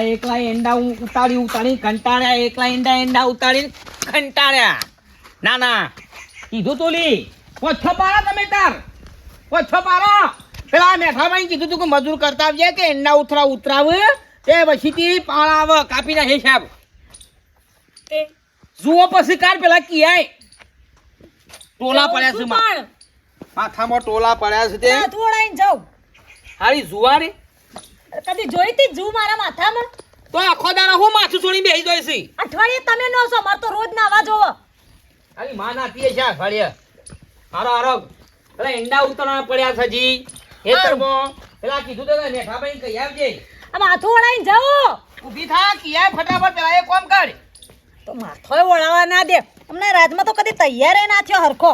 એકલા એકલા એંડા ઉતારી ઉતારી કંટાળ્યા એકલા એંડા એંડા ઉતારી કંટાળ્યા. ના ના. કીધું તું લી. ઓછો પાડો તમે તાર. ઓછો પાડો. પેલા મેઠાભાઈ કીધું તું કે મજૂર કરતા આવજે કે એંડા ઉતરા ઉતરાવ. તે પછીથી પાળા આવે કાપી નાખે સાહેબ. જુઓ પછી કાર પેલા કિયાય ટોલા પડ્યા છે માથામાં ટોલા પડ્યા છે તે. થોડા જાઉં. હારી જુવારી. કદી જોઈ તી જુ મારા માથામાં? તો આખો દાડા હું માથું છોડી બેસી જાય છે? અઠવાડિયે તમે નો છો મારે તો રોજ નાવા જોવો. ખાલી માં નાતી છે અઠવાડિયે. હારો હારો. પેલા ઈંડા ઉતરવાના પડ્યા છે જી. ખેતરમાં. પેલા કીધું તો કે મેઠાભાઈ કઈ આવજે. આ માથું વળાઈને જાઓ. ઊભી થા કિયા ફટાફટ પેલા એ કોમ કર. તો માથો વળાવા ના દે. અમને રાતમાં તો કદી તૈયાર ના થયો હરખો.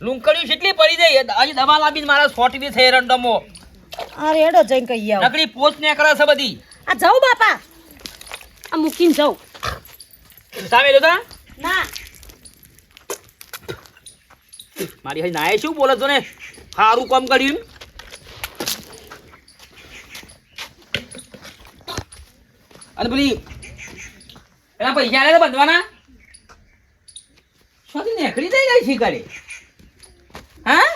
લુંકડ્યું કેટલી પડી જાય. હજી દવા લાવીને મારા સોટી બી થઈ રંડમો. આ એડો જઈને કહી આવ. નકરી પોચ ને કરે છે બધી. આ જાઉં બાપા. આ મૂકીને જાઉં. સામે લો તા. ના. મારી હજી નાય શું બોલે છો ને? સારું કામ કર્યું અને પેલી એના પૈસા લે તો બંધવાના? શોથી નેકડી થઈ જાય છે કરે હા?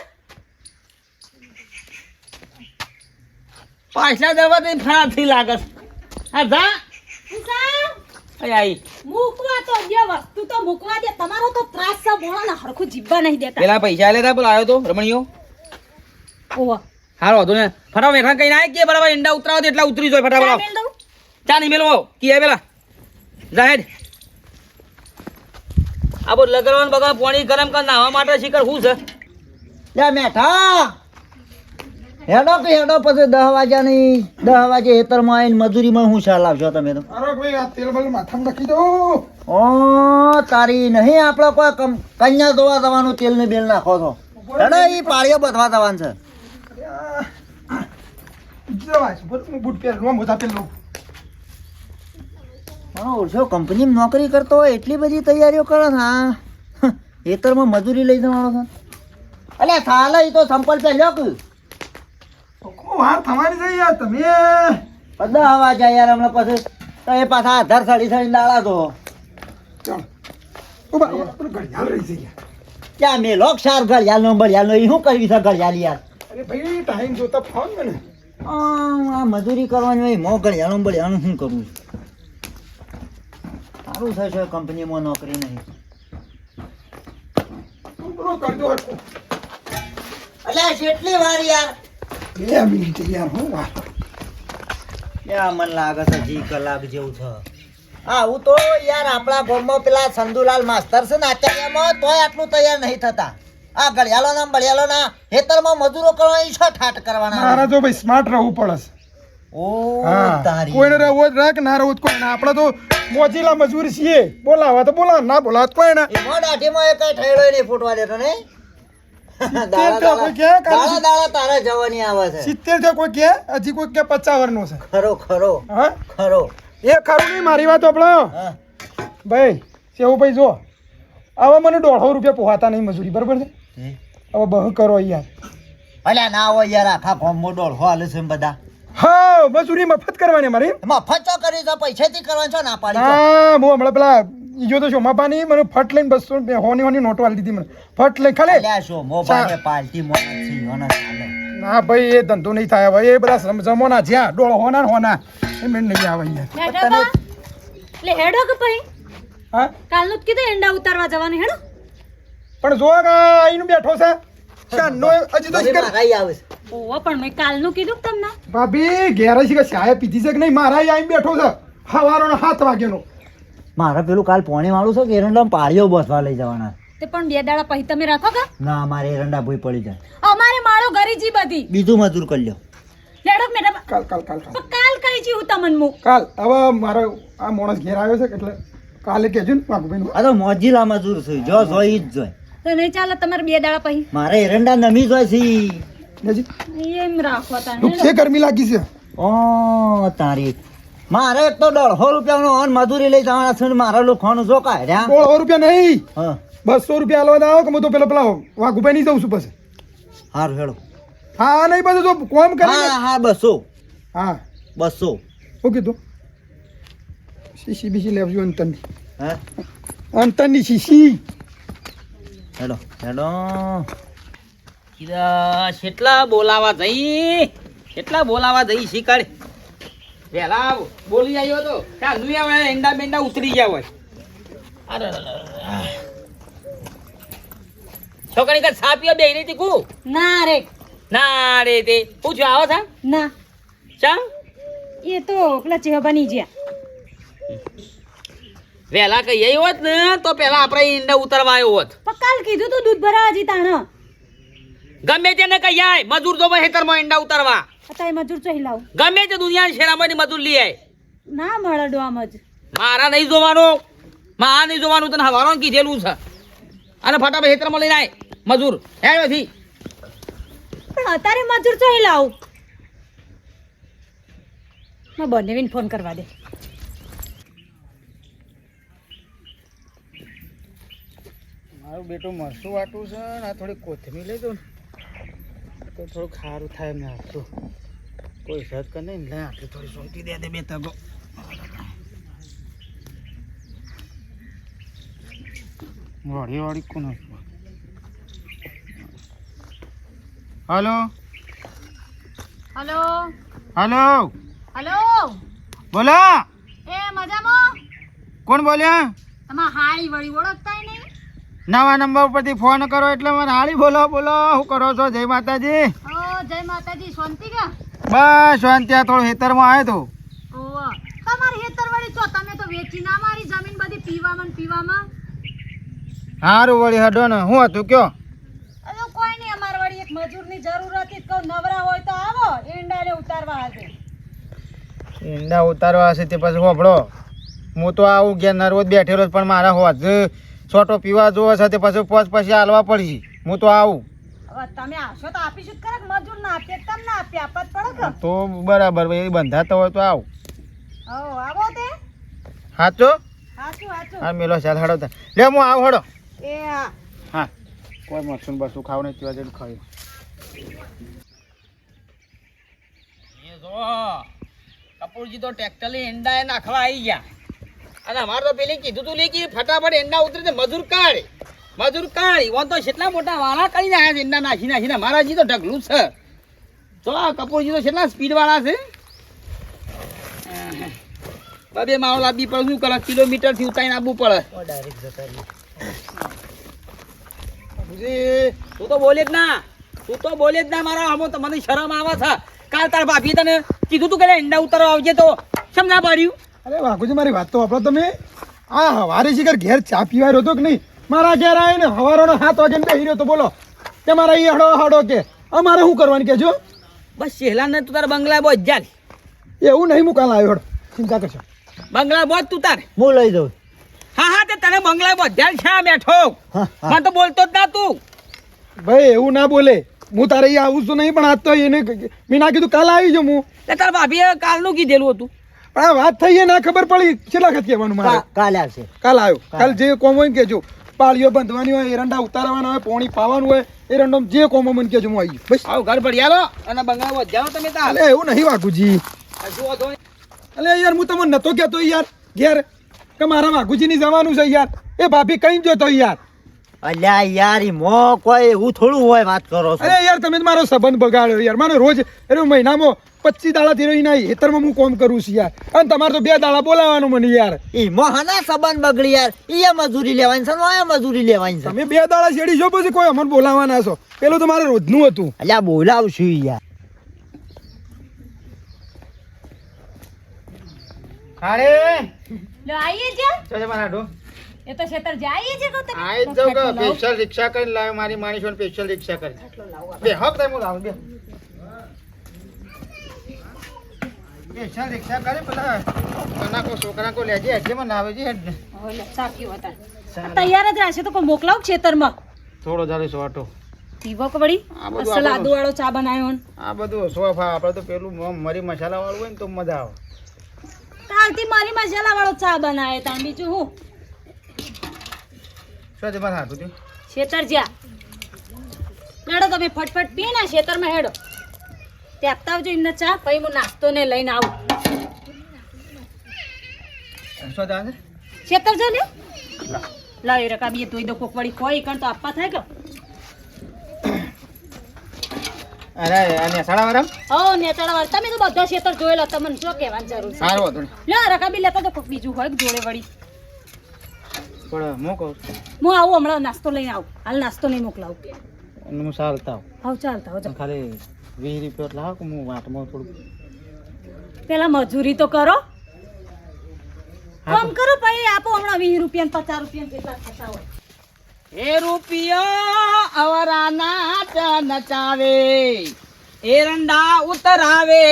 પાછલા દરવાજે ફરાથી લાગે છે. હા જા. આઈ. મૂકવા તો દે વસ્તુ તો મૂકવા દે. તમારો તો ત્રાસ છે બોલો ને હરખું જીવવા નહીં દેતા. પેલા પૈસા આલે પેલો આવ્યો તો રમણીયો ઓહો. હારો વાંધો ને ફટાફટ વેઠા કઈ ના કે બરાબર ઈંડા ઉતરાવો તો એટલા ઉતરી જાય ફટાફટ. ચા નહીં મેલવો. કી પેલા? જાહેર આ બધું લગરવાનું બગા પાણી ગરમ કર નાહવા માટે શીખર શું છે? લે મેઠા. હેડો કે હેડો પછી દહ વાગ્યાની દહ વાગે હેતરમાં આવીને મજૂરીમાં હું શાલ આવશો તમે તો. અરે ભાઈ આ તેલ બલ માથામાં નાખી દો. ઓ તારી નહીં આપણે કોઈ કમ કન્યા ધોવા જવાનું તેલ ને બેલ નાખો છો. હેડો એ પાળીઓ બધવા જવાનું છે. ઓળશો કંપનીમાં નોકરી કરતો હોય એટલી બધી તૈયારીઓ કરે હા. હેતરમાં મજૂરી લઈ જવાનો છે. અલ્યા સાલે એ તો સંપલ પહેર્યો કે? વાર થવાની છે યાર તમે. દહ વાગ્યા યાર હમણાં પછી. તો એ પાછા આધાર સાડી સાડી દાડા તો. ઘડિયાળ રહી છે ક્યાં મેં લોક સાર એ શું કરવી છે ઘડિયાળ યાર? અરે ભાઈ ટાઈમ જોતા ફોન મને. આ મજૂરી કરવાની હોય મો ઘડિયાળનું બળિયાળનું શું કરવું છે? સારું થશે કંપનીમાં નોકરી નહીં. એટલે કેટલી વાર યાર? બે મિનિટ યાર હું વાર યા મન લાગે છે જી કલાક જેવું છે? આવું તો યાર આપણા ગામમાં પેલા સંધુલાલ માસ્તર છે ને આચાર્યમાં તોય આટલું તૈયાર નહીં થતા. આ ઘડિયાળો ના બળિયાળો ના હેતરમાં મજૂરો કરવાની છો ઠાટ કરવાના. મારા તો ભાઈ સ્માર્ટ રહેવું પડશે ઓ તારી. કોઈને રહેવો જ રાખ ના રહેવું કોઈ ના આપણે તો મોજીલા મજૂર છીએ. બોલાવા તો બોલા ના બોલાવા કોઈ ના એમાં દાઢીમાં એ કઈ ઠેડો નહીં ફૂટવા દેતો ને. દાડા દાડા જવાની આવે છે. સિત્તેર છે કોઈ કે હજી કોઈ કે પચાવન છે. ખરો ખરો. હા? ખરો. એ ખરું નહીં મારી વાત આપણે ભાઈ સેવું ભાઈ જો હવે મને દોઢસો રૂપિયા પોહાતા નહીં મજૂરી બરાબર છે? હવે બહુ કરો યાર. અલ્યા ના હોય યાર આખા ગામમાં દોઢો હાલે છે બધા. હા મજૂરી મફત કરવાની મારી. મફત તો કરી તો પૈસાથી કરવાનું છો ના પાડી હા હું હમણાં પેલા ઈજો તો શોમાપાની મને ફટ લઈને બસો હોની હોની નોટો આલી દીધી મને. ફટ લઈ ખાલી અલ્યા શું મોબાઈલે પાલટી મોના છે યોના ચાલે ના ભાઈ એ ધંધો નહીં થાય ભાઈ એ બધા જમોના જ્યાં ડોળ હોના હોના. એ મેં નહીં આવે અહીંયા. એટલે હેડો કે ભાઈ? હા? કાલનું જ કીધું એંડા ઉતારવા જવાનું. હેડો. પણ જો આ આઈનું બેઠો છે. શાનનો હજી તો શિકાર શીખર- આવે છે. ઓહો પણ મેં કાલનું કીધું કે તમને. ભાભી ઘેર છે કે ચાય પીધી છે કે નહીં? મારા આઈ બેઠો છે. સવારનો સાત વાગ્યાનો. મારે પેલું કાલ પોણી વાળું છે કે એરંડા પાળીઓ બસવા લઈ જવાના તે પણ બે દાડા પછી તમે રાખો કે? ના મારે એરંડા ભૂઈ પડી જાય. અમારે માળો ગરીજી બધી. બીજું મજૂર કરી લ્યો. લેડો મેડમ? કાલ કાલ કાલ કાલ. કઈ જી હું તમને મુ કાલ હવે મારો આ માણસ ઘેર આવ્યો છે એટલે કાલે કહેજો ને વાઘુભાઈ આ તો મોજીલા મજૂર છે જો જોઈ જ જોઈ. તો નહીં ચાલે તમારે બે દાડા પછી? મારે એરંડા નમી જોઈ છે. નજી. એમ રાખો તાને દુખે ગરમી લાગી છે. ઓ તારી. મારે તો દોઢસો રૂપિયાનો અન મજૂરી લઈ જવાના છે ને મારા લોકોનું જો કાઢ્યા દોઢસો રૂપિયા નહીં. હા. બસો રૂપિયા હાલવા આવો કે હું તો પેલા પેલા વાઘુભાઈ નહીં જઉં છું પછી. હારું હેડો. હા નહીં બધું તો કોમ કરે હા હા બસો. હા. બસો. શું કીધું? શીશી બીસી લેવજો અંતરની. હા? અંતરની શીશી. હેડો હેડો. કીધા કેટલા બોલાવા જઈ? કેટલા બોલાવા જઈ શીખડ વેલા બોલી આવ્યો તો. નું આવે એંડા બેંડા ઉતરી ગયા હોય. અરે. છોકરી કા છાપીઓ બે નહીં તીકું ના રે. ના રે તે. પૂછ્યો આવો થા? ના. ચા એ તો પેલા ચેહબાની જ્યાં. વેલા કઈ આવી હોત ને તો પેલા આપણે ઈંડા ઉતરવા આવ્યો હોત. કાલ કીધું તું દૂધ ભરાવા હજી તાણ. ગમે તેને કઈ આય મજૂર તો હેતરમાં ઈંડા ઉતરવા. અત્યારે મજૂર ચહી લાવ. ગમે તે દુનિયાની શેરામાંથી મજૂર લઈ આય. ના મળે ડોમ જ. મારા નહીં જોવાનું. મારા નહીં જોવાનું તને હવારો કીધેલું છે. અને ફટાફટ હેતરમાં લઈને આય મજૂર. હેડવાથી પણ અત્યારે મજૂર ચોહી લાવ. મેં બંનેવીને ફોન કરવા દે. મારું બેટું મરસું વાટું છે ને આ થોડી કોથમી લઈ દઉં ને. તો થોડું ખારું થાય મેં આપતું કોઈ સજ કર નહીં લે આટલી થોડી સોંટી દે દે બે તગો વાળી વાળી કોણ હલો? હલો? હલો? હલો? બોલો? એ મજામાં? કોણ બોલ્યા? તમારા હાળી વળી ઓળખતાય નહીં? નવા નંબર ઉપરથી ફોન કરો એટલે મને હાળી બોલો બોલો. શું કરો છો? જય માતાજી. ઓ જય માતાજી. શાંતિ કે? બસ શાંતિ. આ થોડું ખેતરમાં આવ્યો તો. ઓવા તમારી ખેતર વળી છો તમે તો વેચી ના મારી જમીન બધી પીવામાં પીવામાં? સારું વળી હડો ને. હું હતું કયો? અરે કોઈ નહીં અમારે વળી એક મજૂરની જરૂર હતી. કહું નવરા હોય તો આવો. એંડાલે ઉતારવા હશે ઈંડા ઉતારવા હશે તે પછી હોભળો. હું તો આવું ઘેર નર્વસ બેઠેલો પણ મારા હોજ છોટો પીવા જોવો છે તે પછી પોચ પછી હાલવા પડશે હું તો આવું. તમે આવશો તો આપીશું જ ખરા મજૂર ના આપીએ તમને આપીએ? આપવા પડે તો બરાબર ભાઈ બંધાતો હોય તો આવું. આવો તે. સાચો હા મેલો ચાલ હડો. લે હું આવું હડો. એ હા હા કોઈ મરસું બસું ખાવ નહીં ત્યાં જઈને ખાયું એ જો કપૂરજી તો ટ્રેક્ટર એંડા નાખવા આવી ગયા. અને અમારે તો પેલી કીધું તું લે કે ફટાફટ એંડા ઉતરી તે મજૂર કાઢ. મજૂર કાઢ. ઈવન તો કેટલા મોટા વાળા કરીને આવ્યા છે એંડા નાખી નાખીને મારા જી તો ઢગલું છે. તો આ કપૂરજી તો કેટલા સ્પીડ વાળા છે બબે માવલા બી પણ શું કરે? કિલોમીટરથી ઉતારીને આવવું પડે ડાયરેક્ટ જતા તું તો બોલે જ ના. તું તો બોલે જ ના મારા આમો તો મને શરમ આવે છે. કાલ તાર બાપી તને કીધું તું કે ઈંડા ઉતારવા આવજે તો. કેમ ના પાડ્યું? અરે વાઘુજી મારી વાત તો વાપરો તમે. આ હવારે શિખર ઘેર ચા પીવા રહ્યો હતો કે નહીં? મારા ઘેર આવીને હવારોનો હાથ વાગે બેહી રહ્યો તો બોલો. કે મારા એ હડો હડો કે. અમારે શું કરવાનું કેજો બસ સહેલા ને તું તારા બંગલા બોજ જાલ એવું નહીં હું કાલ આવ્યો હડો ચિંતા કરશો. બંગલા બોજ તું તાર. હું લઈ દઉં હા હા તે તને બંગલા બધા છે આ બેઠો. મને તો બોલતો જ ના તું. ભાઈ એવું ના બોલે. હું તારે અહીં આવું છું નહીં પણ આજ તો એને મેં ના કીધું કાલ આવી જાઉં હું. એ તારા ભાભીએ કાલનું કીધેલું હતું. પણ આ વાત થઈ ના ખબર પડી. કેટલા વખત કહેવાનું મારે? કાલ આવશે. કાલ આવ્યો. કાલ. જે કોમ હોય કેજો પાળીઓ બંધવાની હોય એરંડા ઉતારવાના હોય પોણી પાવાનું હોય એરંડો જે કોમ હોય મને કેજો હું આવી બસ. આવ ઘર ભડિયાલો અને બંગલા જાઓ તમે તાર. એવું નહીં વાઘુજી. હજુ અલે યાર હું તમને નતો કહેતો યાર. ઘેર. કે મારા ની જવાનું છે યાર. એ ભાભી કઈ જોતો યાર? અલ્યા યાર ઈ મો કોઈ એવું થોડું હોય વાત કરો છો. અરે યાર તમે તો મારો સંબંધ બગાડ્યો યાર. મારો રોજ અરે મહિનામાં પચીસ દાડાથી રહી ના હેતરમાં હું કોમ કરું છું યાર. અને તમારે તો બે દાડા બોલાવવાનું મને યાર. ઈ મો હના સંબંધ બગડી યાર? ઈ મજૂરી લેવાની છે ઓય મજૂરી લેવાની છે? તમે બે દાડા છેડી જો પછી કોઈ અમને બોલાવવાના છો? પેલું તો મારે રોજનું હતું. અલ્યા બોલાવશું યાર. અરે લો આઈએ છે ચાલે મારા એ તો ખેતર જઈએ છે કો તમે આઈ જ કે સ્પેશિયલ રિક્ષા કરીને લાવ્યો મારી માણીશોને સ્પેશિયલ રિક્ષા કરી. બે હક તમે લાવ બે. સ્પેશિયલ રિક્ષા કરી પેલા નાના કો છોકરા કો લેજે એટલે મને આવે છે ને. ઓલે સાક્યું હતા તૈયાર જ રહેશે તો કો મોકલાવ ખેતરમાં? થોડો જારે સોટો પીવો વળી? આદુ વાળો ચા બનાવ્યો આ બધું સોફા આપણે તો પેલું મરી મસાલા વાળું હોય ને તો મજા આવે. કાલથી મારી મસાલા વાળો ચા બનાવે તાણ બીજું હું? શું તમારે હાથું થયું? શેતર જ્યાં. હેડો તમે ફટફટ પી ને ખેતરમાં હેડો. તે આપતા આવજો એમને ચા પછી હું નાસ્તો ને લઈને આવું. શું દાદા શેતર જો ને લાવ એ રકાબી તોય દો કોક વળી કોઈ કણ તો આપવા થાય કે? અરે વાળા હો નેતાળા તમે તો બધા છેતર જોયેલા તમને શું કહેવાની જરૂર છે? સારું હતું લે રકાબી લેતા તો કોક બીજું હોય જોડે વળી. પણ હું કહું? હું આવું હમણાં નાસ્તો લઈને આવું. હાલ નાસ્તો નહીં મોકલાવું. હું ચાલતા આવું. હાવ ચાલતા આવું ખાલી વીસ રૂપિયા લાવો કે હું વાટમાં થોડું પેલા મજૂરી તો કરો. કામ કરો પછી આપો હમણાં વીસ રૂપિયા પચાસ રૂપિયા જેટલા થતા હોય. એ રૂપિયો અવરા નાચ નચાવે એ રંડા ઉતરાવે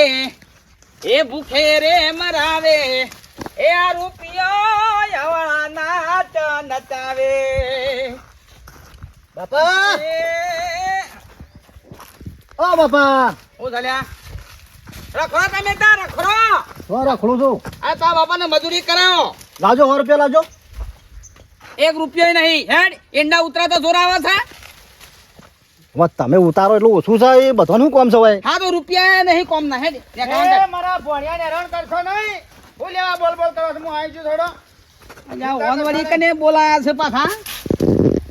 એ ભૂખે રે મરાવે એ આ રૂપિયો અવરા નાચ નચાવે. બાપા! ઓ બાપા! હું ચાલ્યા? રખડો તમે ત્યાં રખડો! હું રખડું છું. આ તા બાપાને મજૂરી કરાવો. લાજો સો રૂપિયા લાજો. એક રૂપિયો નહીં. હેડ એંડા ઉતરાતા જોર આવે છે તમે ઉતારો એટલું ઓછું છે એ બધાનું કોમ છે ભાઈ? હા તો રૂપિયા નહીં કોમ ના હેડ. મારા ભણ્યાને હેરાન કરશો નહીં? હું લેવા બોલ બોલ કરો હું આવી છું થોડો. ઓનવડી કને બોલાયા છે પાછા.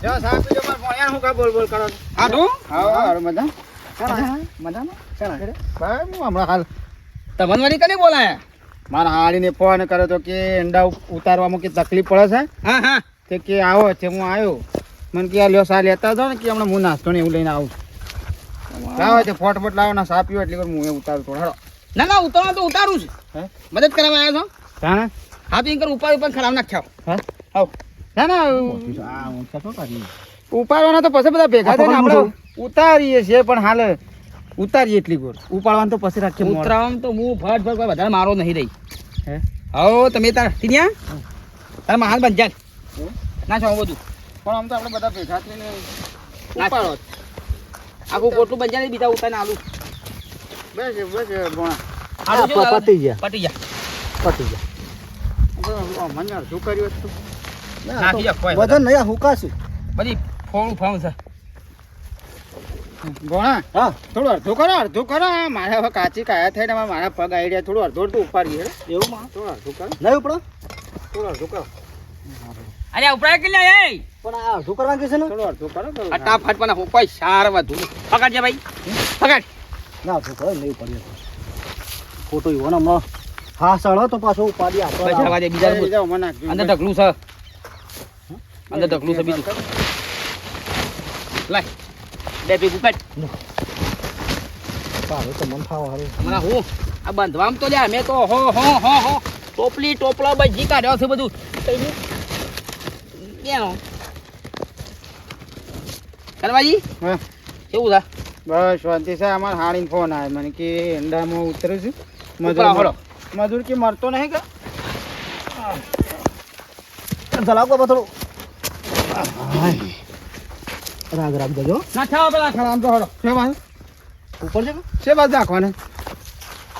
જો સાહેબ પીજો મારા ભણ્યાને હું કા બોલ બોલ કરો હા હા મજા મજામાં? ભાઈ હું હમણાં હાલ તમને વળી કને બોલાયા? મારા હાડીને ફોન કર્યો તો કે એંડા ઉતારવામાં કે તકલીફ પડે છે? હા હા. તે કે આવો છે હું આવ્યો. મને કે આ લ્યો સા લેતા હતો ને કે હમણાં હું નાસ્તો ને એવું લઈને આવું લાવો તે ફોટફોટ લાવો ના સા પીવો એટલે હું એ ઉતારું થોડો હેડો ના ના ઉતારવા તો ઉતારું છે. હે? મદદ કરવા આવ્યો છો? જાણે? હા તો ઇનકર ઉપર ઉપર ખરાબ નાખ્યા હા? આવ. ના ના ઉપાડવાના તો પછી બધા ભેગા થઈને આપણે ઉતારીએ છીએ પણ હાલ ઉતારીએ એટલી ગોળ ઉપાડવાનું તો પછી રાખીએ ઉતરાવાનું તો હું ફટ ફટ વધારે મારો નહીં રહી. હે? હો તમે તાર ત્યાં તારા હાલ બંધ જા ના છો બધું. પણ આમ તો આપણે બધા ભેગા થઈને ના ઉપાડો. આખું પોટલું બંધ જાય બીજા ઉતાને આલુ. બસ બસ ભણા. પતી ગયા. પટી જા પતી ગયા. મને શું કર્યું હતું નહીં આ હુકાશે. બધી ફોડું ફાવું છે. ભણા હા. થોડું અડધું કરો અડધું કરો. મારે હવે કાચી કાયા થઈને મારા પગ આઈડિયા થોડું અડધું અડધું ઉપાડીએ. એવું માં? થોડું અડધું કરો. નહીં ઉપડો. થોડું અડધું કરો. અરે ઉપરાય કે લે એ પણ આ અડધું કરવા કે છે ને? થોડું અડધું કરો તો ફટાફટ પણ હું કોઈ સાર વધુ પકડજે ભાઈ. પકડ. ના અડધું કરો નહીં પડીએ ફોટો એવો ને હમણાં હા સળો તો પાછો ઉપાડી આપો. આપણે વાજે બીજા મને અંદર ઢકલું છે. અંદર ઢકલું છે બીજું. લાય. બે ભેગું કાઢ સારું તો મન ફાવો હારું. હમણાં હું? આ બાંધવામ તો લ્યા મેં તો હો હો હો હો. ટોપલી ટોપલા બજી કાઢ્યો છે બધું. કેનો કરવાજી? હા. કેવું છે બસ શાંતિ છે. અમારે હાડીને ફોન આવે મને કે ઈંડામાં ઉતરે છે. ઉપરા હળો. મજૂર કે મરતો નહીં કે? ચલાવ બાબા થોડું. રાગ રાગ દેજો. ના થાવ પેલા આમ તો હળો છે? બાજુ ઉપર છે છે બાજુ નાખવાને?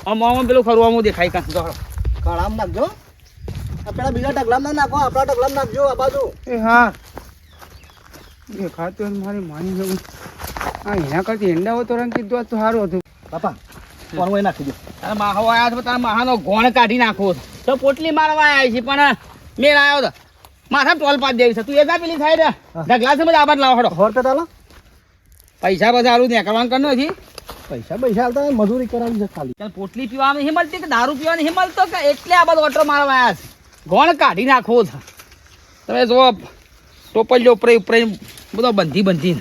આમ આમ પેલું ખરું આમ દેખાય કાં? તો કાળામ નાખજો. આ પેલા બીજા ઢગલામ ના નાખો આપણા ઢગલામ નાખજો આ બાજુ. એ હા. એ ખાતું મારી માની જવું. હા એના કરતી તો રંગ કીધું તો સારું હતું. બાપા કોણ હોય નાખી દો. તારા માહો આવ્યા છે તારા માહાનો ગોણ કાઢી નાખો તો પોટલી મારવા આવ્યા છે પણ મેળ આવ્યો તો. માથા ટોલ પાડ દેવી છે. તું એ જા પેલી થાય. ઢગલા છે બધા આબાદ લાવો હડો. રૂપિયા તાલો. પૈસા બધા આલું ને કરવાનું કર નથી. પૈસા પૈસા આવતા મજૂરી કરાવી છે ખાલી. પોટલી પીવાની નહીં મળતી કે દારૂ પીવાની નહીં મળતો કે એટલે આ બધો ઓટો મારવા આવ્યા છે? ગોણ કાઢી નાખો તમે જો ટોપલીઓ ઉપરે ઉપરે બધો બંધી બંધી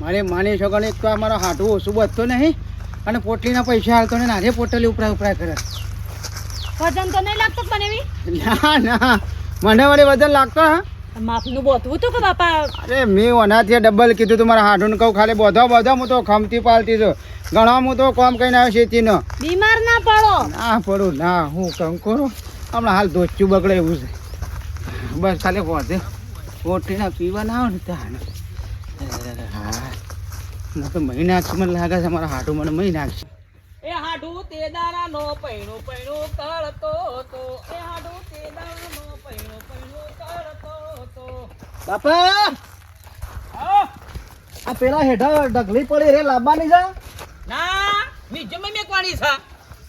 મારે માની શકો ને એક તો અમારો હાટું ઓછું બધતો નહીં. અને પોટલીના પૈસા હાલતો ને નારે પોટલી ઉપરા ઉપરા કરે. વજન તો નહીં લાગતું પણ એવી? ના ના. મને વળી વજન લાગતો માફનું બોધવું તો કે બાપા. અરે મેં ઓનાથી ડબલ કીધું તું મારા હાડું કહું ખાલી બોધો બોધો હું તો ખમતી પાલતી છું. ઘણા હું તો કોમ કરીને આવ્યો શેતીનો બીમાર ના પડો. ના પડો ના હું કામ કરું? હમણાં હાલ ધોચ્યું બગડે એવું છે. બસ ખાલી પહોંચે ઓટીના પીવા ના આવે ને ત્યાં હા તો મહી નાખશે મને લાગે છે મારા હાડું મને મહી નાખશે એ હાડું તે દારાનો પૈણું પૈણું કરતો તો એ હાડું તે દારાનો પૈણું પૈણું કરતો તો બાપા! આ પેલા હેઠળ ઢગલી પડી રે લાવવાની છે ના મ્યુઝિયમ મેકવાની છે.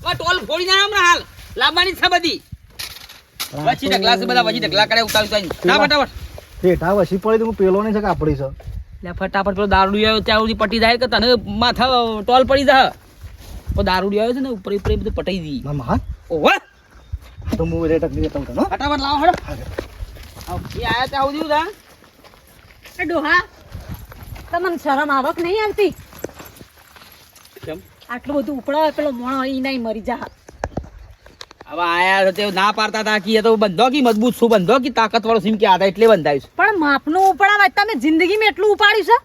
આ ટોલ ફોડી ના હમણાં હાલ. લાંબાની છે બધી. પછી ઢગલા છે બધા પછી ઢગલા કરે ઉતાર ઉતારી ના ફટાફટ. હેઠા વસી પડી તો હું પેલો નહીં છે કે આપડી છે? લે ફટાફટ પેલો દારૂ આવ્યો ત્યાં સુધી પટી જાય કે તને માથા ટોલ પડી જાય? તો દારૂ આવ્યો છે ને ઉપર ઉપર એ બધું પટાઈ દી. મામા હા. ઓહો. તો હું રેટ જતા હું. તને ફટાફટ લાવો હડો. આવ, એ આયા ત્યાં સુધી એ ડોહા તમને શરમ આવક નહીં આવતી? કેમ? આટલું બધું ઉપડાવે પેલો મોણો ઈ નહીં મરી જા. હવે આયા તે ના પાડતા હતા કે તો બંધો કી મજબૂત છું બંધો કી તાકતવાળો સીમ કે આતા એટલે બંધાયું પણ માપનું ઉપડાવે તમે જિંદગીમાં એટલું ઉપાડ્યું છે?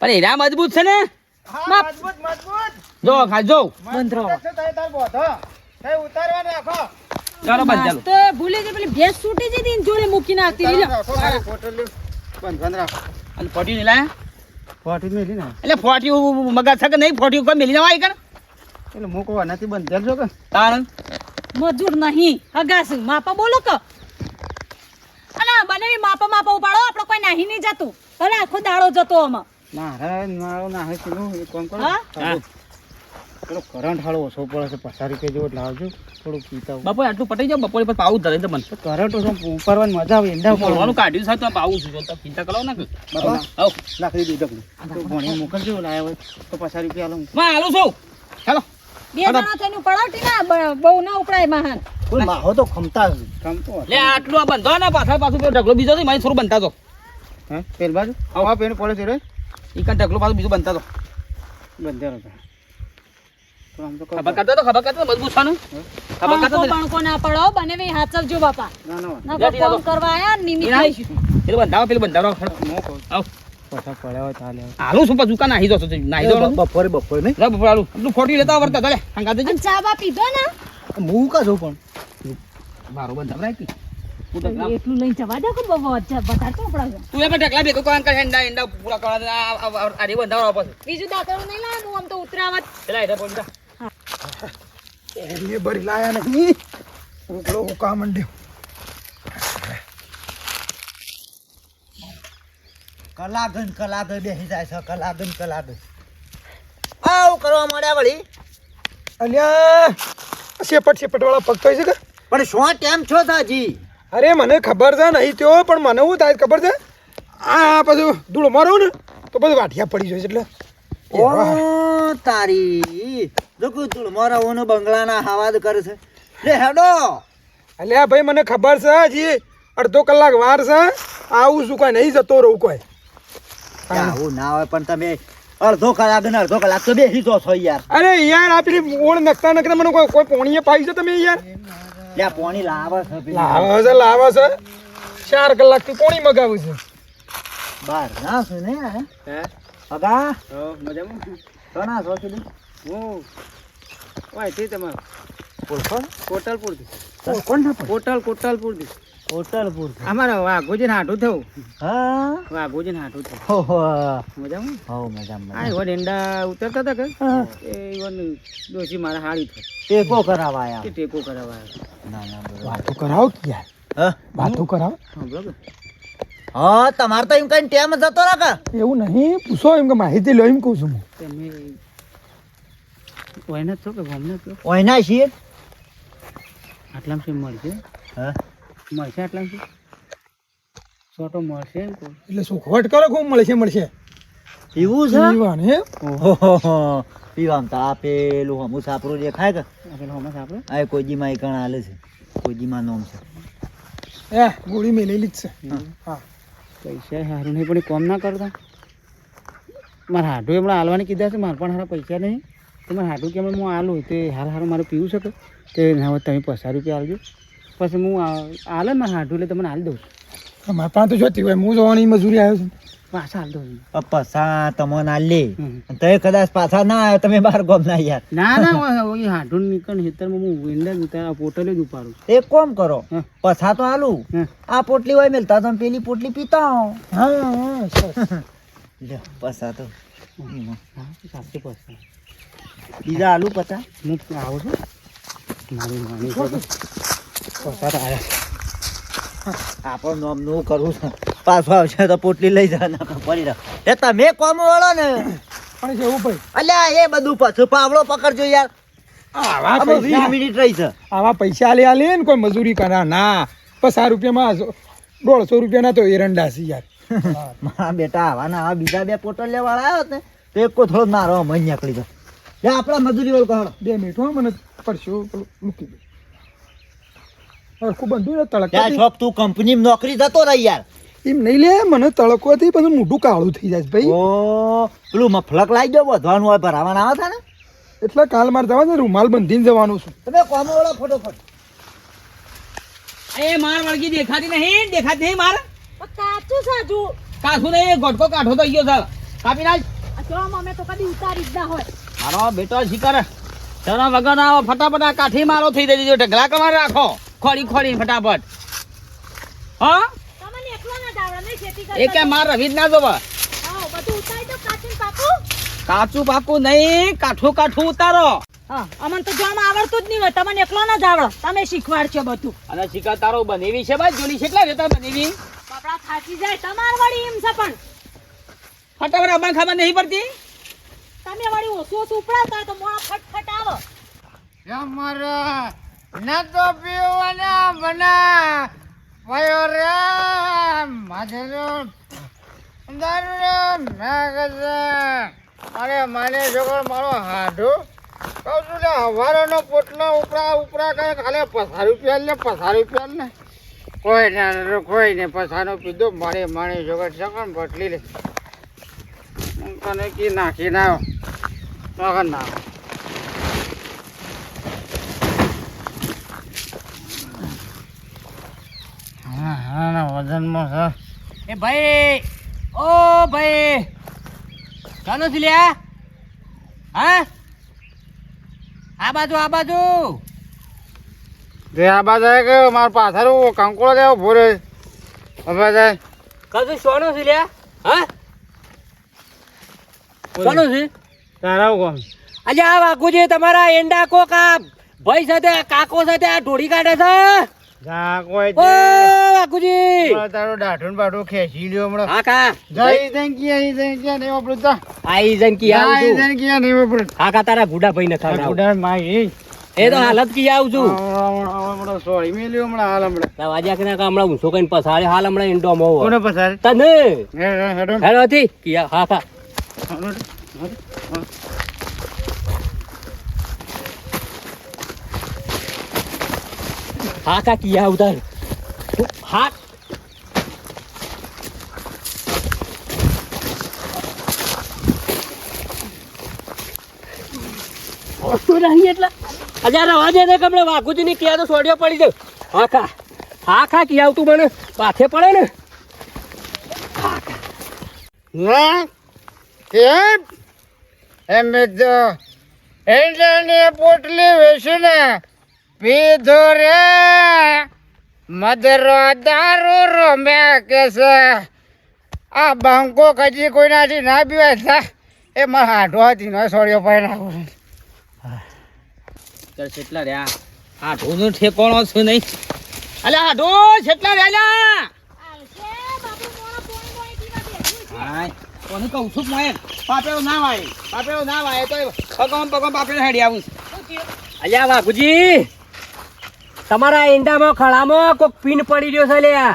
પણ એના મજબૂત છે ને? મજબૂત મજબૂત. જો ખાલી જો. બંધ રહો. તાર બોધો. તારે ઉતારવા રાખો ચાલો બંધ તો ભૂલી ગઈ પેલી ભેંસ છૂટી જતી ને જોડે મૂકીને નાખતી લો. રાખો બંધ બંધ રાખો. અને ફોટી ને લાયા? ફોટી મેલી ને. એટલે ફોટી મગા છે કે નહીં? ફોટી કોઈ મેલી જવાય કે? એટલે મૂકવા નથી બંધ કરજો કે. તારણ મજૂર નહીં. અગાસ માપા બોલો કે અને બને માપા માપા ઉપાડો આપણો કોઈ નાહી નહીં જતું. ભલે આખો દાડો જતો આમાં. મારે મારો ના હે પેલું એક કરો? હા? કરંટ હાળો ઓછો પડે છે પચાસ રૂપિયા જેવો લાવજો થોડું પીતા. બપોરે આટલું પટાઈ જાવ બપોરે પર પાવું ધરે મને. કરંટ ઓછો ઉપાડવાની મજા આવે એંડા બોલવાનું કાઢ્યું છે તો પાવું છું તો ચિંતા કરો ના બરાબર આવ. લાકડી દૂધ તો ભણી મોકલજો લાયો હોય તો પચાસ રૂપિયા લઉં. માં હાલો છું. ચાલો. બે જણા થઈને ઉપાડો ના બહુ ના ઉપડાય મહાન કોઈ માહો તો ખમતા. લે આટલું આ બંધો ને પાછળ પાછું પેલો ઢગલો બીજો છે મારી થોડું બનતા તો હે પેલ બાજુ? આવા. પેન પડે છે રે. ઈ કા ઢગલો પાછું બીજું બનતા તો બંધેરો ખબર કરતો તો ખબર કરતો તો મજબૂત ખબર કરતો પાંખો તો બણકો ના પડો બનેવી હાચવજો બાપા ના ના ના ફોન કરવા આયા ને નિમિત્ત એના? લઈશું પેલું બંધાવો પેલું બંધાવો આવ પછા પડ્યા ચાલે હાલું છું પાછું કા નાહી જશો નાહી જવાનું બપોરે બપોરે નહીં લે બપોરે હાલું એટલું ફોટી લેતા આવડતા તો લે હંગાતે ચા બા પીધો ને હું કા છું પણ મારો બંધાવ રાખ એટલું લઈને જવા દે કે બહુ વધારે તું એમાં ઢગલા ભેગું કામ કરે હેંડા હેંડા પૂરા કરવા દે. આ- આ- આ- આ રે બંધાવો પછી બીજું દાંતરું નહીં લાવવાનું આમ તો ઉતરાવત હેઠળ પહોંચી જા. એ ભરી લાયા નહીં. ઉપલો હુકા મંડ્યો. કલાગન કલાગન બેસી જાય છે કલાગન કલાગન. આવું કરવા મળ્યા વળી? અલ્યા શેપટ શેપટ વાળા પગ થઈ છે કે? પણ શું કેમ છો તાજી અરે મને ખબર છે નહીં તેઓ પણ મને શું થાય ખબર છે? આ પછી ધૂળ મારો ને તો બધું વાઠિયા પડી જાય એટલે. ઓ તારી. જો કોઈ ધૂળમારાઓનો બંગલાના હવાદ કરે છે. રે હેડો. અલ્યા ભાઈ મને ખબર છે હજી અડધો કલાક વાર છે. આવું શું કોઈ નહીં જતો રહું કોઈ. આવું ના હોય પણ તમે અડધો કલાક ને અડધો કલાક તો બેસી જો છો યાર. અરે યાર આ પેલી ઓળ નખતા નખતા મને કોઈ કોઈ પોણીએ પાઈ છે તમે યાર? લે પોણી લાવે છે લાવો છે લાવે છે. ચાર કલાકથી પોણી મગાવું છે. બાર ના શું ને હે? હે? અગા? મજામાં? તો ના છો કીધું ઓ વાય તે તમારું. કોટલપુરથી. કોણ કોટલ કોટલપુરથી. કોટલપુર અમારા વાઘોજી હાટું થયું. હા? વાઘોજી હાટું થયું. હો હો. મજામાં? હો મજામાં આ ઈવન એંડા ઉતરતા હતા કે? એ ઈવન ડોશી મારા હાળી થઈ ટેકો કરાવવા તે આયા ટેકો કરાવવા ના ના બરોબર. વાતો કરાવો કે યાર? હા. વાતો કરાવો. હા બરોબર હા તમારે તો એમ કઈ ટેમ જતો રાખે. એવું નહીં પૂછો એમ કે માહિતી લો એમ કહું છું હું. તમે ઓયના જ છો કે ગામના છો? ઓયના છીએ. આટલામાં શું મળશે? હા. મળશે આટલામ છે છોટો મળશે એટલે શું સુખવટ કરો ખૂબ મળશે મળશે? એવું છે? જીવન હે ઓહો પીવામ તો આ પેલું હમું સાપરું દેખાય કે? આ પેલો હમણાં આપણે આ કોઈજીમાં એક કણ હાલે છે. કોઈજીમાં નોમ છે. એ ગોળી મેલેલી જ છે. હા. પૈસા સારું નહીં પણ કોમ ના કરતા. મારે હાડું એમણે હાલવાની કીધા છે મારે પણ હારા પૈસા નહીં. તો હાટું હાડું કે હું આલું તે હાલ હારું મારે પીવું શકે તે ના હોય તમે પચાસ રૂપિયા આવજો પછી હું આલે મારે હાટું એટલે તમને હાલ દઉં છું. મારા પાસે તો જોતી હોય હું જોવાની મજૂરી આવ્યો છું. પાછા હાલ દઉં છું. અ પસા તમને આ લે હમ. તો કદાચ પાછા ના આવ્યો તમે બાર ગોમ ના યાર. ના ના એ હાડું નીકળ ખેતરમાં હું વિંડા પોટલે જ ઉપાડું એક કોમ કરો હા. તો આલું. આ પોટલી હોય મેલતા તમે પેલી પોટલી પીતા હો. હા લ્યો પછા તો. હા સાચી પૈસા. બીજા આલુ પચા હું આવું છું. મારી નાની છોકરી. પૈસા તો આવ્યા આપણું નામનું કરવું છે. પાછો આવશે તો પોટલી લઈ જવાના. પડી રહો. એ તમે કોમ વળો ને? પણ કેવું ભાઈ. અલ્યા એ બધું પાછું પાવડો પકડજો યાર. આવા વીસ પૈસા. મિનિટ રહી છે. આવા પૈસા આલી આલી ને કોઈ મજૂરી કરા. ના. પચાસ રૂપિયામાં દોઢસો રૂપિયાના તો એરંડા છે યાર. બેટા આવા ના આવા બીજા બે પોટલ વાળા આવ્યો ને તો એક થોડો મારો મહી નીકળી ગયો. લે આપણા મજૂરી વાળું કહો. બે મિનિટ હો મને પડશો પેલું મૂકી દે. હરખું બંધું ને ત્યાં છોક તું કંપનીમાં નોકરી જતો રહી યાર. એમ નહીં લે મને તડકોથી બધું મોઢું કાળું થઈ જાય છે ભાઈ. ઓ પેલું મફલક લાવી દો વધવાનું હોય ભરાવાના આવે છે ને એટલે કાલ મારે જવાનું છે રૂમાલ બંધીને જવાનું છું. તમે કોમો વાળો ફટોફટ. એ માર વળગી દેખાતી નહીં દેખાતી નહીં માર. કાચું સાચું કાચું નહીં ગોટકો કાઠો તો ગયો સર કાપી નાખ. અમે તો કદી ઉતારી જ ના હોય. મારો બેટો શિકાર તેના વગર આવો ફટાફટ આ કાઠી મારો થઈ દેજો ઢગલા કમાર રાખો. ખોડી ખોડી ફટાફટ. હા? એ કે માર રવિ જ ના જોવા. કાચું પાકું. કાચું પાકું નહીં કાઠું કાઠું ઉતારો. હા અમને તો જોવામાં આવડતું જ નહીં હોય તમને એકલો ના જાવડો તમે શીખવાડશો બધું. અને શીખા તારો બનેવી છે ભાઈ જોલી કેટલા રહેતા બનેવી? કપડા થાકી જાય તમાર વળી એમ છે પણ. ફટાફટ અમને ખબર નહીં પડતી? તમે વાળી ઓછું ઓછું ઉપડાવતા તો મોડા ફટફટ આવો. અમારા ના તો પીવાના બના વયો રે, માધેરો દારૂ મેગઝે અરે માને જોગર મારો હાડો. કહું છું ને હવારોનો પોટલો ઉપરા ઉપરા કરે, ખાલી પસાર રૂપિયા લે પસાર રૂપિયા ને. કોઈ ના, કોઈ ને પસાનો પીધો, મારે માણે જોગર છકન બટલી લે. તને કી નાખી ના તો ના વજનમાં છે. એ ભાઈ ઓ ભાઈ ચાલો છે લ્યા હા? આ બાજુ આ બાજુ. જે આ બાજુ કે મારા પાછળ કંકોળો લેવો ભોરે હવે જાય. કશું સોનું છે લ્યા હા? સોનું છે? તારા કોણ? આજે આ વાઘુજી તમારા એંડા કોક આ ભાઈ સાથે કાકો સાથે આ ઢોળી કાઢે છે? વાઘુજી. તારો બાઢું ખેંચી લ્યો હમણાં. હા કા. નહીં તો આઈ કી જઈ ગયા નહીં વાપરું હા તારા ગુડા ભાઈ ને માઈ એ તો હાલત કી આવું છું. હમણાં સોરી મેલ્યો હમણાં હાલ હમણાં. વાજ્યા કે કા હમણાં ઊંચો કઈને પસાડે હાલ હમણાં એંડો મો કોને પસાર તને? હે હે હેડો. હતી કી હા કા. હા કા કી ઉધાર હા વસ્તુ નહીં એટલે. હજાર કમળે વાઘુજી ની કિયા તો સોડિયો પડી જાય હા ખા હા ખા કી આવતું મને. માથે પડે ને. ના કેમ? એમ તો એન્ડની પોટલી વેસીને પીધો રે. મધરો દારૂ રમે કે છે? આ બંકો કજી કોઈનાથી ના પીવાય. થા એ મારા હાડો હતી ન સોળ્યો પાઈ નાખું. ચાલ કેટલા રહ્યા? આ ઢોનો ઠેકોણો છું નહીં. અલે આ ઢો કેટલા રહ્યા પોણી પોણી હાય. કોને કહું છું મોય પાપેલો ના વાય. પાપેલો ના વાય તો પગમ પગમ પાપેલો હેડી આવું અલ્યા વાઘુજી તમારા ઈંડામાં ખળામાં કોક પીન પડી ગયો છે લ્યા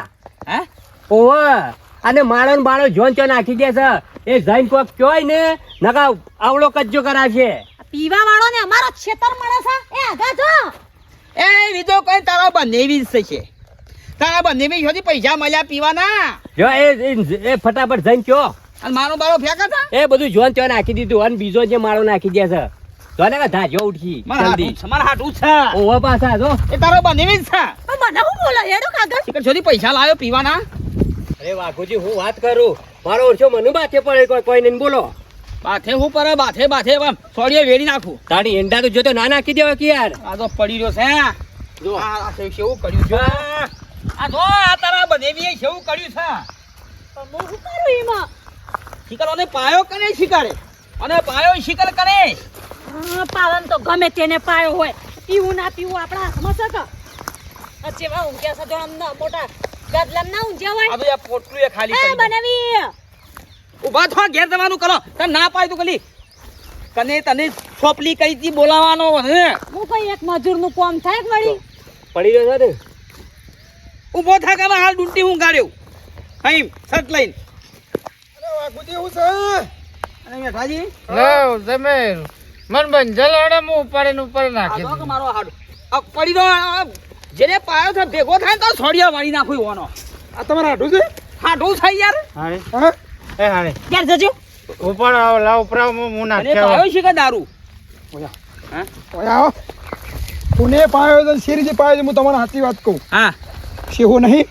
હે? ઓહો અને માળો ને બાળો જોન ચો નાખી દે છે. એ જઈને કોક ચોય ને નકા આવડો કજ્જો કરા છે પીવા વાળો ને અમારો છેતર મળે છે? એ આગા જો. એ વિધો કઈ તારા બંને વીજ છે તારા બંને સુધી પૈસા મળ્યા પીવાના. જો એ એ ફટાફટ જઈને કયો. અને મારો બાળો ફેંકા હતા એ બધું જોન ત્યાં નાખી દીધું અને બીજો જે મારો નાખી દે છે. જોને કે ધા જો ઉઠી જલ્દી. મારા હાથ ઉછા ઓવા પાછા જો. એ તારો બંને વીજ છે. મને હું બોલો? હેડો કાગળ? શિખર સુધી પૈસા લાવ્યો પીવાના? અરે વાઘુજી હું વાત કરું. મારો ઓછો મનુ બાથે પડે કોઈ કોઈ નહીં બોલો. બાથે હું પર બાથે બાથે સોડીએ વેડી નાખું. તારી એંડા તો જો તો ના નાખી દેવા કે યાર. આ તો પડી રહ્યો છે જો. આ આ કેવું કર્યું છે આ જો આ તારા બનેવી કેવું કર્યું છે. હું શું કરું એમાં? શિકાર અને પાયો કરે શિકારે? અને પાયો શિકાર કરે? હા, પાલન તો ગમે તેને પાયો હોય. પીવું ના પીવું આપણા હાથમાં છે કે આ જેવા ઊંઘ્યા છે જો આમ ના મોટા ગદલામ ના ઊંઘ્યા હોય. આ તો પોટલું એ ખાલી કરી. બનાવી. ઊભા થો ઘેર જવાનું કરો. તને ના પાય તો કલી કને તને છોપલી કઈ થી બોલાવાનો હું? કઈ એક મજૂરનું કોમ થાય વળી? પડી રહ્યો છે ને? ઊભો થા કે હાલ ડૂંટી હું ગાડ્યો. અહીં સટ લઈને અરે વાઘુજી એવું છે અને મેઠાજી લાવ તમે મન બન જલાડે ને ઉપર નાખી કે મારો હાડો. આ પડી દો આ જેને પાયો છે ભેગો થાય તો છોડિયા વાળી નાખું એવાનો આ તમારા હાડું છે? હાડું છે યાર. હારે હા? એ હારે જજો. ઉપર આવો લાવ ઉપર આવો હું અને પાયો છે કે દારૂ? હા? આવો. પુણે પાયો તો શેરીજી પાયો છે હું તમને સાચી વાત કહું. હા. શેહો નહીં.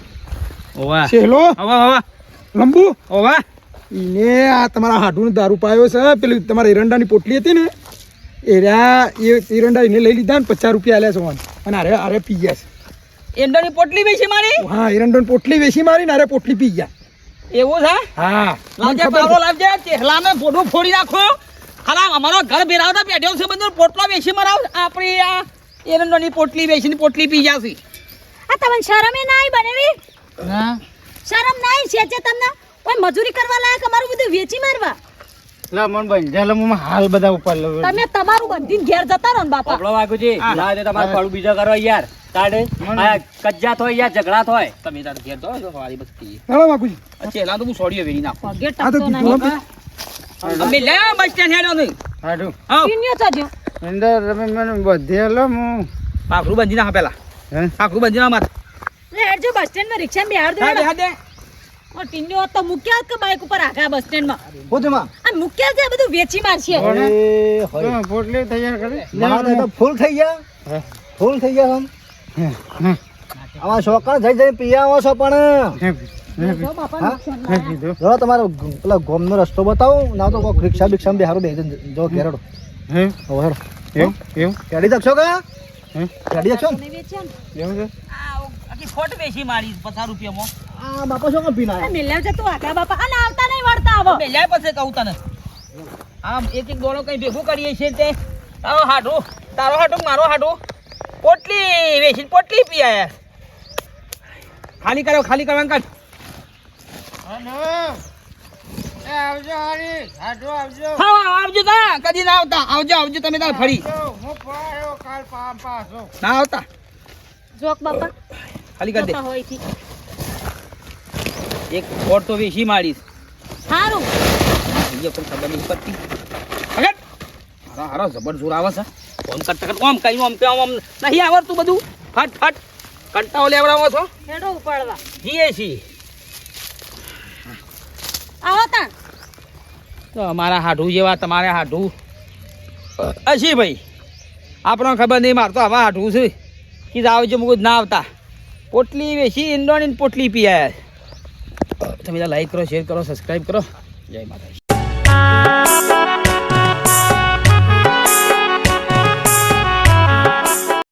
ઓવા શેહલો. ઓવા ઓવા લંબુ. ઓવા ઈને આ તમારા હાડું દારૂ પાયો છે. પેલી તમારા એરંડાની પોટલી હતી ને એ રહ્યા એ એરંડા એને લઈ લીધા ને પચાસ રૂપિયા આલ્યા છે અને અરે અરે પી ગયા છે. એરંડાની પોટલી બેસી મારી? હા એરંડાની પોટલી વેચી મારી ને અરે પોટલી પી ગયા. એવું છે? હા. લાવજે પાવડો લાવજે. ચેહલાને ફોટો ફોડી નાખો. હાલા અમારો ઘર ભેરાવતા પેઢ્યો છે બધું. પોટલો વેચી મરાવ. આપણી આ એરંડોની પોટલી બેસીને પોટલી પી જાશે. આ તમને શરમે ના આવી બનેવી? ના. શરમ ના આવી છે તમને? કોઈ મજૂરી કરવા લાયક અમારું બધું વેચી મારવા? લા મન બન જલ હું હાલ બધા ઉપર લઉં તમે તમારું બંધીને ઘેર જતા રહો ને બાપા. આપણો વાગુજી લા દે તમારે ફળું બીજો કરો યાર. કાઢે આ કજ્જા થોય યાર ઝઘડા થોય તમે તાર ઘેર તો વાળી બસ હેલો વાગુજી અચ્છા આ તો હું છોડીઓ વેરી નાખો. પગે ટકતો હમ. અમે લે બસ સ્ટેન્ડ હેડો નહીં. હાડું. આવ ટીન્યો ચાજો અંદર તમે મને બધે લો હું પાખરું બંધી નાખ પેલા. હે? પાખરું બંધી નાખ માથે. લે હેડજો બસ સ્ટેન્ડમાં રિક્ષા બિહાર દો હા દે હા દે. ઓ ટીન્યો તો મૂક્યા કે બાઈક ઉપર આખા બસ સ્ટેન્ડમાં આ મૂક્યા છે બધું વેચી મારશે? એ હોય. પોટલી તૈયાર કરી? મહાદેવ તો ફૂલ થઈ ગયા. ફૂલ થઈ ગયા હમ. હે, આમાં શોકણ જઈ જઈ પી આવો છો પણ. જો તમારો પેલા ગોમનો રસ્તો બતાવું. ના તો કોઈક રિક્ષા બિક્ષા બેહારો બે જો ઘેરડો હે? હવે એવું? એવું? ગાડી શકશો કે? હે? શકશો એવું છે? આખી ખોટ વેચી મારી પચાસ રૂપિયામાં. આ બાપા શું પીના મેલ્યા છે તું આગા બાપા. અને આવતા નહીં વળતા આવો. બે પછી કહું તને. આમ એક એક દોડો કઈ ભેગું કરીએ છીએ તે. તારો હાડું તારો હાડું મારો હાડું પોટલી વેચીને પોટલી પી ખાલી કરો ખાલી કરો અંકલ. હલો એ આવજો આવજો. હા હા, આવજો તા. કદી ના આવતા. આવજો આવજો તમે તાર ફરી. હું પાયો કાલ પા પાછો. ના આવતા. જોક બાપા. ખાલી કરી દે. એક ઓર તો વેચી મારીશ. સારું બીજો પણ ખબર નહીં પડતી અગર હારા હારા જબર જોર આવે છે. ફોન કરતા કરતા ઓમ કઈ ઓમ ઓમ નહીં આવડતું બધું. ફટ ફટ. કંટાળો લેવડાવો છો. હેડો ઉપાડવા. જીએ છીએ. આવો તાણ. તો અમારા હાઢું જેવા તમારે હાઢું હશી ભાઈ. આપણો ખબર નહીં મારતો આવા હાઢું છે. કે આવજો મુકુદ ના આવતા. પોટલી વેચી ઇન્ડોની પોટલી પી આવ્યા તમે લાઈક કરો શેર કરો સબસ્ક્રાઈબ કરો. જય માતાજી.